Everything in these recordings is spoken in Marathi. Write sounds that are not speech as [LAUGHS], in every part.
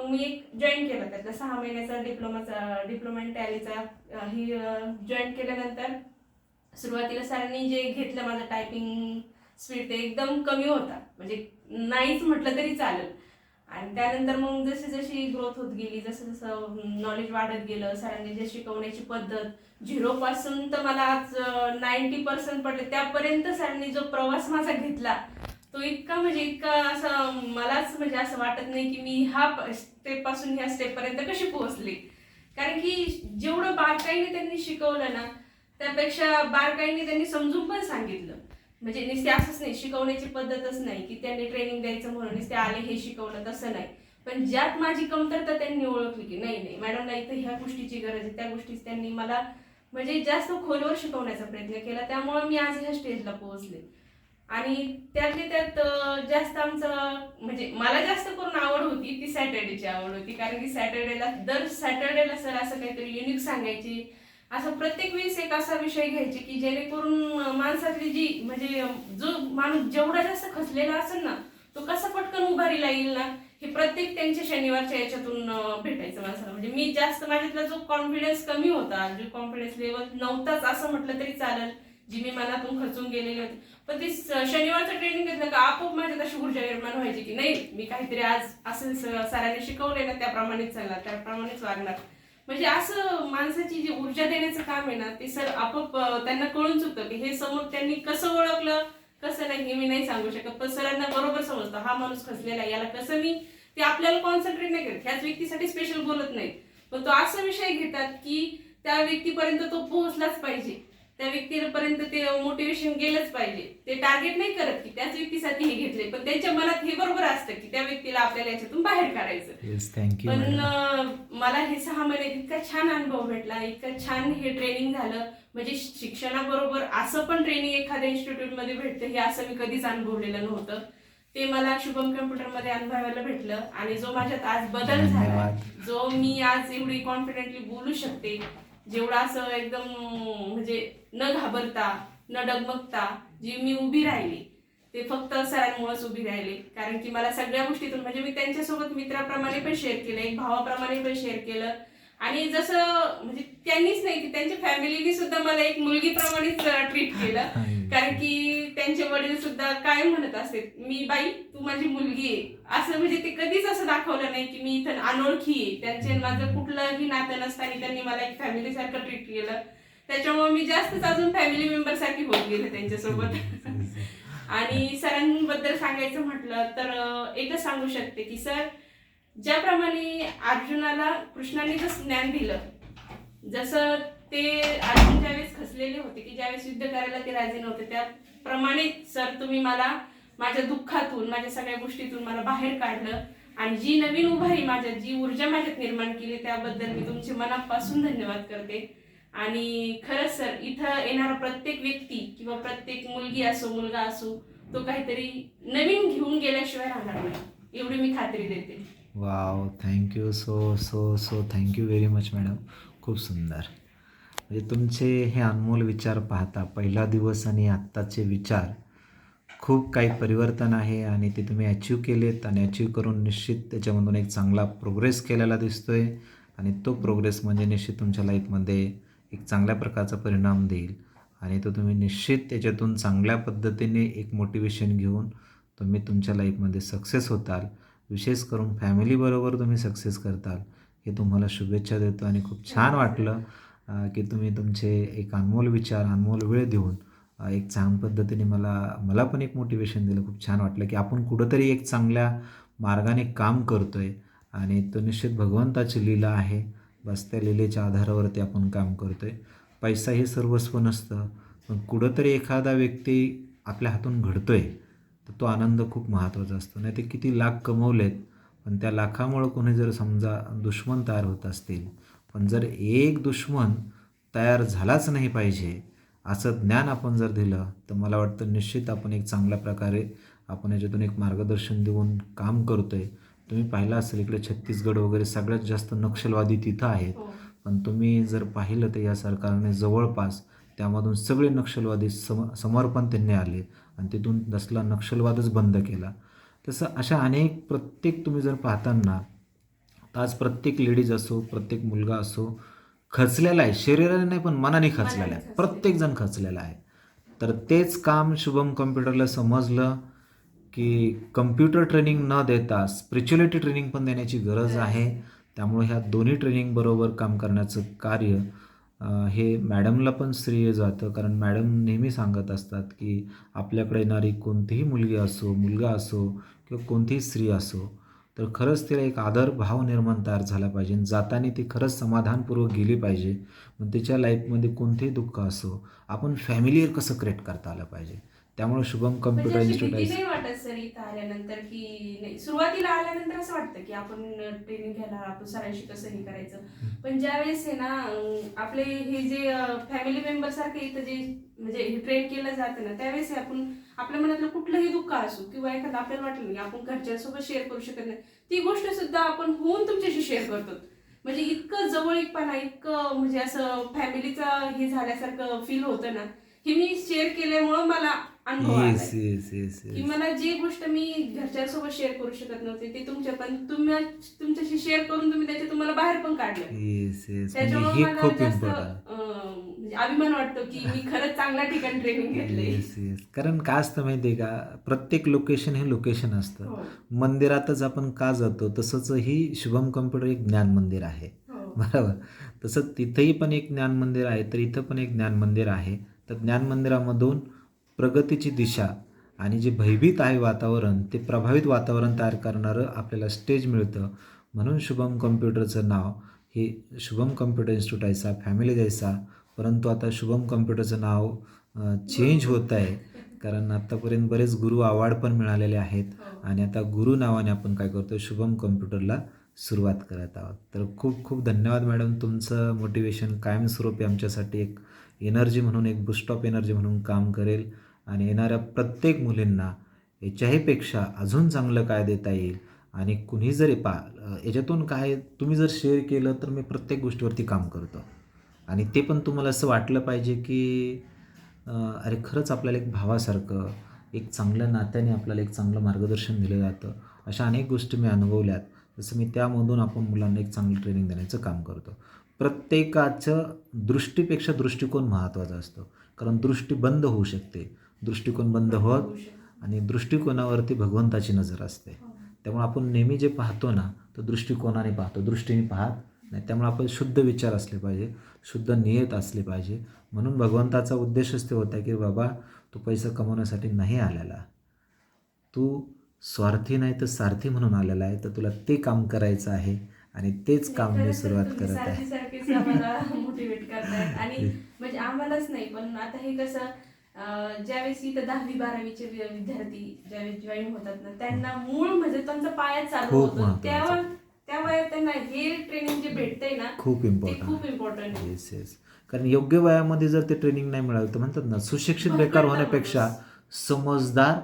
मग मी एक जॉईन केलं त्यातला. सहा महिन्याचा डिप्लोमाचा डिप्लोमा टॅलीचा ही जॉईन केल्यानंतर सुरुवातीला सरांनी जे घेतलं माझं टायपिंग स्पीड ते एकदम कमी होता. म्हणजे नाहीच म्हटलं तरी चालेल. आणि त्यानंतर मग जशी जशी ग्रोथ होत गेली जसं जसं नॉलेज वाढत गेलं सरांनी जे शिकवण्याची पद्धत झिरो पासून तर मला आज नाईन्टी पर्सेंट पडले. त्यापर्यंत सरांनी जो प्रवास माझा घेतला तो इतका म्हणजे इतका असं मलाच म्हणजे असं वाटत नाही की मी हा स्टेपपासून ह्या स्टेप पर्यंत कशी पोहोचले. कारण की जेवढं बारकाईने त्यांनी शिकवलं ना त्यापेक्षा बारकाईने त्यांनी समजून पण सांगितलं. म्हणजे नुसते असंच नाही शिकवण्याची पद्धतच नाही की त्यांनी ट्रेनिंग द्यायचं म्हणून नुसते आले हे शिकवलं तसं नाही. पण ज्यात माझी कमतरता त्यांनी ओळखली की नाही नाही मॅडमला इथं ह्या गोष्टीची गरज आहे त्या गोष्टीच त्यांनी मला म्हणजे जास्त खोलवर शिकवण्याचा प्रयत्न केला. त्यामुळे मी आज ह्या स्टेजला पोहोचले. आणि त्यातली त्यात जास्त आमचं म्हणजे मला जास्त करून आवड होती ती सॅटर्डेची आवड होती. कारण की सॅटर्डेला दर सॅटर्डेला सर असं काहीतरी युनिक सांगायची. असं प्रत्येक वेळेस एक असा विषय घ्यायचे की जेणेकरून माणसातली जी म्हणजे जो माणूस जेवढा जास्त खचलेला असेल ना तो कसा पटकन उभारीला येईल ना हे प्रत्येक त्यांच्या शनिवारच्या याच्यातून भेटायचं माणसाला. म्हणजे मी जास्त माझ्यातला जो कॉन्फिडन्स कमी होता जो कॉन्फिडन्स लेवल नव्हताच असं म्हटलं तरी चालेल. जी मी मनातून खचून गेलेली होती. पण ती शनिवारचं ट्रेनिंग घेतलं का आपोआप माझ्यात अशी ऊर्जा निर्माण व्हायची की नाही मी काहीतरी आज असं सरांनी शिकवले ना त्याप्रमाणेच चालणार त्याप्रमाणेच वागणार. म्हणजे असं माणसाची जी ऊर्जा देण्याचं काम आहे ना ते सर आपोआप त्यांना कळून चुकतं की हे समोर त्यांनी कसं ओळखलं कसं नाही हे मी नाही सांगू शकत. पण सरांना बरोबर समजतं हा माणूस खचलेला याला कसं मी ते आपल्याला कॉन्सन्ट्रेट नाही करत. ह्याच व्यक्तीसाठी स्पेशल बोलत नाही पण तो असा विषय घेतात की त्या व्यक्तीपर्यंत तो पोहोचलाच पाहिजे. त्या व्यक्तीपर्यंत ते मोटिवेशन गेलंच पाहिजे. ते टार्गेट नाही करत की त्याच व्यक्तीसाठी हे घेतले पण त्यांच्या मनात हे बरोबर असतं की त्या व्यक्तीला आपल्याला याच्यातून बाहेर काढायचं. पण मला हे सहा महिन्यात इतका छान अनुभव भेटला. इतकं छान हे ट्रेनिंग झालं. म्हणजे शिक्षणाबरोबर असं पण ट्रेनिंग एखाद्या इन्स्टिट्यूटमध्ये भेटतं. हे असं मी कधीच अनुभवलेलं नव्हतं. ते मला शुभम कम्प्युटरमध्ये अनुभवायला भेटलं. आणि जो माझ्यात आज बदल झाला. जो मी आज एवढी कॉन्फिडेंटली बोलू शकते जेवढा असं एकदम म्हणजे न घाबरता न डगमगता जी मी उभी राहिली ते फक्त सरांमुळेच उभी राहिले. कारण की मला सगळ्या गोष्टीतून म्हणजे मी त्यांच्यासोबत मित्राप्रमाणे पण शेअर केलं एक भावाप्रमाणे पण शेअर केलं. आणि जसं म्हणजे त्यांनीच नाही की त्यांच्या फॅमिलीने सुद्धा मला एक मुलगीप्रमाणेच ट्रीट केलं. कारण की त्यांचे वडील सुद्धा काय म्हणत असते मी बाई तू माझी मुलगी आहे. असं म्हणजे ते कधीच असं दाखवलं नाही की मी इथं अनोळखी आहे. त्यांचे माझं कुठलंही नातं नसताना त्यांनी मला एक फॅमिली सारखं ट्रीट केलं. त्याच्यामुळे मी जास्तच अजून फॅमिली मेंबर सारखी होत गेले त्यांच्यासोबत. [LAUGHS] आणि सरांबद्दल सांगायचं म्हटलं तर एकच सांगू शकते की सर ज्याप्रमाणे अर्जुनाला कृष्णाने जसं ज्ञान दिलं जसं ते अजून ज्यावेळेस खसलेले होते की ज्यावेळेस युद्ध करायला ते राजे नव्हते त्याप्रमाणे सर तुम्ही मला माझ्या दुःखातून माझ्या सगळ्या गोष्टीतून मला बाहेर काढलं आणि जी नवीन उभारी माझ्यात जी ऊर्जा माझ्यात निर्माण केली त्याबद्दल मी तुमचे मनापासून धन्यवाद करते. आणि खरंच सर इथं येणारा प्रत्येक व्यक्ती किंवा प्रत्येक मुलगी असो मुलगा असो तो काहीतरी नवीन घेऊन गेल्याशिवाय राहणार नाही. एवढी मी खात्री देते. Wow thank you so so so thank you very much madam. खूप सुंदर. म्हणजे तुमचे हे अनमोल विचार पाहता पहिला दिवस आणि आत्ताचे विचार खूप काही परिवर्तन आहे आणि ते तुम्ही अचीव केलेत आणि अचीव करून निश्चित त्याच्यामधून एक चांगला प्रोग्रेस केलेला दिसतो आहे आणि तो प्रोग्रेस म्हणजे निश्चित तुमच्या लाईफमध्ये एक चांगल्या प्रकारचा परिणाम देईल. आणि तो तुम्ही निश्चित त्याच्यातून चांगल्या पद्धतीने एक मोटिवेशन घेऊन तुम्ही तुमच्या लाईफमध्ये सक्सेस होताल. विशेष करून फॅमिलीबरोबर तुम्ही सक्सेस करताल. हे तुम्हाला शुभेच्छा देतो आणि खूप छान वाटलं. की तुम्ही तुमचे एक अनमोल विचार अनमोल वेळ देऊन एक छान पद्धतीने मला मला पण एक मोटिवेशन दिलं. खूप छान वाटलं की आपण कुठंतरी एक चांगल्या मार्गाने काम करतो आहे आणि तो निश्चित भगवंताची लीला आहे. बस त्या लीलेच्या आधारावरती आपण काम करतो आहे पैसा हे सर्वस्व नसतं. पण कुठंतरी एखादा व्यक्ती आपल्या हातून घडतो आहे तर तो आनंद खूप महत्त्वाचा असतो. नाही ते किती लाख कमवलेत पण त्या लाखामुळं कोणी जर समजा दुश्मन तयार होत असतील पण जर एक दुश्मन तयार झालाच नाही पाहिजे असं ज्ञान आपण जर दिलं तर मला वाटतं निश्चित आपण एक चांगल्या प्रकारे आपण याच्यातून एक मार्गदर्शन देऊन काम करतो आहे तुम्ही पाहिलं असेल इकडे छत्तीसगड वगैरे सगळ्यात जास्त नक्षलवादी तिथं आहेत. हो. पण तुम्ही जर पाहिलं तर या सरकारने जवळपास त्यामधून सगळे नक्षलवादी सम समर्पण त्यांनी आले आणि तिथून दसला नक्षलवादच बंद केला. तसं अशा अनेक प्रत्येक तुम्ही जर पाहताना आज प्रत्येक लेडीज असो प्रत्येक मुलगा असो खचलेला आहे. शरीराने नाही पण मनाने खचलेला आहे. प्रत्येकजण खचलेला आहे. तर तेच काम शुभम कम्प्युटरला समजलं की कम्प्युटर ट्रेनिंग न देता स्पिरिच्युअलिटी ट्रेनिंग पण देण्याची गरज आहे. त्यामुळे ह्या दोन्ही ट्रेनिंग बरोबर काम करण्याचं कार्य हे मॅडमला पण श्रेय जातं. कारण मॅडम नेहमी सांगत असतात की आपल्याकडे येणारी कोणतीही मुलगी असो मुलगा असो किंवा कोणतीही स्त्री असो तर खरंच तिला एक आदर भाव निर्माण तयार झाला पाहिजे जाताना ती खरंच समाधानपूर्वक गेली पाहिजे. मग तिच्या लाईफमध्ये कोणतेही दुःख असो आपण फॅमिलीवर कसं क्रिएट करता आलं पाहिजे? त्यामुळे शुभम कम्प्युटर इन्स्टिट्यूट आहे नाही वाटत सर इथं आल्यानंतर की नाही सुरुवातीला आल्यानंतर असं वाटतं की आपण ट्रेनिंग घ्यायला आपण सरांशी कसं हे करायचं? पण ज्यावेळेस आहे ना आपले हे जे फॅमिली मेंबर सारखे इथं जे म्हणजे ट्रेन केलं जातं ना त्यावेळेस हे आपण आपल्या मनातलं कुठलंही दुःख असो किंवा एखादं आपल्याला वाटलं नाही आपण घरच्यांसोबत शेअर करू शकत नाही ती गोष्ट सुद्धा आपण होऊन तुमच्याशी शेअर करतो. म्हणजे इतकं जवळीकपणा इतकं म्हणजे असं फॅमिलीचा हे झाल्यासारखं फील होतं ना हे मी शेअर केल्यामुळं मला अनुभव की मला जी गोष्ट मी घरच्यांसोबत शेअर करू शकत नव्हते ते तुमच्या पण तुम्ही तुमच्याशी शेअर करून तुम्ही त्याच्या तुम्हाला बाहेर पण काढलं. म्हणजे त्याच्यामुळे मला जास्त म्हणजे अभिमान वाटतो की मी खरंच चांगल्या ठिकाणी ट्रेनिंग घेतले येस येस कारण काय असतं माहिती आहे का? प्रत्येक लोकेशन हे लोकेशन असतं. हो. मंदिरातच आपण का जातो? तसंच ही शुभम कम्प्युटर एक ज्ञान मंदिर आहे. हो. बरोबर? तसं तिथंही पण एक ज्ञान मंदिर आहे. तर इथं पण एक ज्ञान मंदिर आहे. तर ज्ञान मंदिरामधून प्रगतीची दिशा आणि जे भयभीत आहे वातावरण ते प्रभावित वातावरण तयार करणारं आपल्याला स्टेज मिळतं. म्हणून शुभम कम्प्युटरचं नाव हे शुभम कम्प्युटर इन्स्टिट्यूट आहे फॅमिली जायचा परंतु आता शुभम कम्प्युटरचं नाव चेंज होत आहे. कारण आत्तापर्यंत बरेच गुरु अवॉर्ड पण मिळालेले आहेत. हो. आणि आता गुरु नावाने आपण काय करतो शुभम कम्प्युटरला सुरुवात करत आहोत. तर खूप खूप धन्यवाद मॅडम. तुमचं मोटिवेशन कायमस्वरूपी आमच्यासाठी एक एनर्जी म्हणून एक बुस्ट ऑफ एनर्जी म्हणून काम करेल. आणि येणाऱ्या प्रत्येक मुलींना याच्याहीपेक्षा अजून चांगलं काय देता येईल? आणि कुणी जरी पा याच्यातून काय तुम्ही जर शेअर केलं तर मी प्रत्येक गोष्टीवरती काम करतो. आणि ते पण तुम्हाला असं वाटलं पाहिजे की अरे खरंच आपल्याला एक भावासारखं एक चांगल्या नात्याने आपल्याला एक चांगलं मार्गदर्शन दिलं जातं अशा अनेक गोष्टी मी अनुभवल्यात. जसं मी त्यामधून आपण मुलांना एक चांगलं ट्रेनिंग देण्याचं काम करतो. प्रत्येकाचं दृष्टीपेक्षा दृष्टिकोन महत्त्वाचा असतो. कारण दृष्टी बंद होऊ शकते. दृष्टिकोन बंद होत. आणि दृष्टिकोनावरती भगवंताची नजर असते. हो. त्यामुळे आपण नेहमी जे पाहतो ना तो दृष्टिकोनाने पाहतो. दृष्टीने पाहत नाही. त्यामुळे आपण शुद्ध विचार असले पाहिजे. शुद्ध नियत असले पाहिजे. म्हणून भगवंताचा उद्देशच ते होता की बाबा तू पैसा कमवण्यासाठी नाही आलेला. तू स्वार्थी नाही तर सारथी म्हणून आलेला आहे. तर तुला ते काम करायचं आहे आणि तेच काम मी सुरुवात करत आहे. मोटिवेट करतायत. आणि [LAUGHS] म्हणजे आम्हालाच नाही पण आता हे कसं ज्यावेळेस इथं दहावी बारावीचे विद्यार्थी ज्यावेळेस जॉईन होतात ना त्यांना मूळ म्हणजे त्यांचा पाया चालू होतो. त्यावर त्या वयात त्यांना हे ट्रेनिंग जे भेटतंय ना खूप इम्पॉर्टंट खूप इम्पॉर्टंट येस येस कारण योग्य वयामध्ये जर ते ट्रेनिंग नाही मिळालं तर म्हणतात ना सुशिक्षित बेकार होण्यापेक्षा. समजदार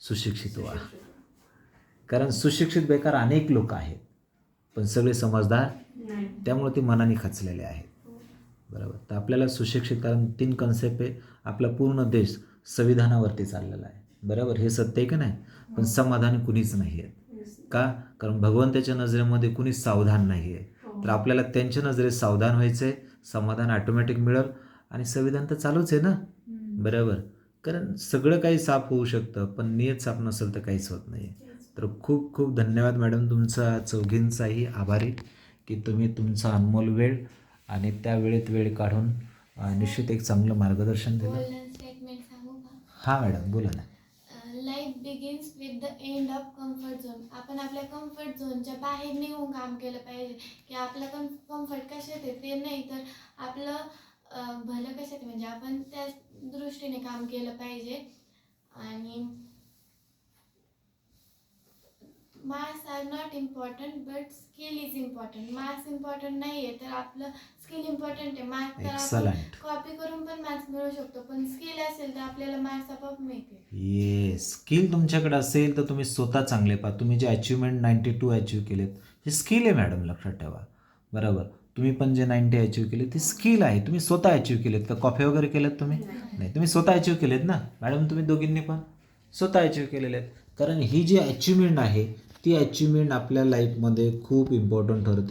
सुशिक्षित व्हा. कारण सुशिक्षित बेकार अनेक लोक आहेत पण सगळे समजदार त्यामुळे ते मनाने खचलेले आहेत. बरोबर. तर आपल्याला सुशिक्षित कारण तीन कन्सेप्ट आहे. आपला पूर्ण देश संविधानावरती चाललेला आहे. बरोबर? हे सत्य आहे का नाही? पण समाधानी कुणीच नाही आहे Yes. का? कारण भगवंताच्या नजरेमध्ये कुणीच सावधान नाही आहे हो. तर आपल्याला त्यांच्या नजरेत सावधान व्हायचं आहे समाधान ऑटोमॅटिक मिळेल आणि संविधान तर चालूच आहे ना? बरोबर. कारण सगळं काही साफ होऊ शकतं पण नियत साफ नसेल तर काहीच होत नाही. तर खूप खूप धन्यवाद मॅडम तुमचा चौघींचाही आभारी की तुम्ही तुमचा अनमोल वेळ आणि त्या वेळेत वेळ काढून निश्चित एक चांगलं मार्गदर्शन दिलं. हां मॅडम बोला ना. Begins with the end of comfort zone आपण आपल्या कम्फर्ट झोनच्या बाहेर निघून काम केलं पाहिजे. की आपलं कम कम्फर्ट कशात येते ते नाही तर आपलं भलं कशात म्हणजे आपण त्या दृष्टीने काम केलं पाहिजे. आणि marks are not important but skill is important marks important नाही आहे तर आपलं स्किल इम्पॉर्टंट आहे. मार्क्स तर आपण एक्सलंट कॉपी करून पण मार्क्स मिळू शकतो. पण स्किल असेल तर आपल्याला मार्क्स आपोआप मिळते. ये स्किल तुमच्याकडे असेल तर तुम्ही स्वतः चांगले पहा. तुम्ही जे अचिव्हमेंट नाईन्टी टू अचीव केलेत हे स्किल आहे मॅडम लक्षात ठेवा. बरोबर? तुम्ही पण जे नाईन्टी अचीव केले ते स्किल आहे. तुम्ही स्वतः अचीव केलेत का? कॉफी वगैरे केलेत तुम्ही? नाही. तुम्ही स्वतः अचीव केलेत ना? मॅडम तुम्ही दोघींनी पण स्वतः अचीव केलेले आहेत. कारण ही जी अचिव्हमेंट आहे ती अचिव्हमेंट आपल्या लाईफमध्ये खूप इम्पॉर्टंट ठरते.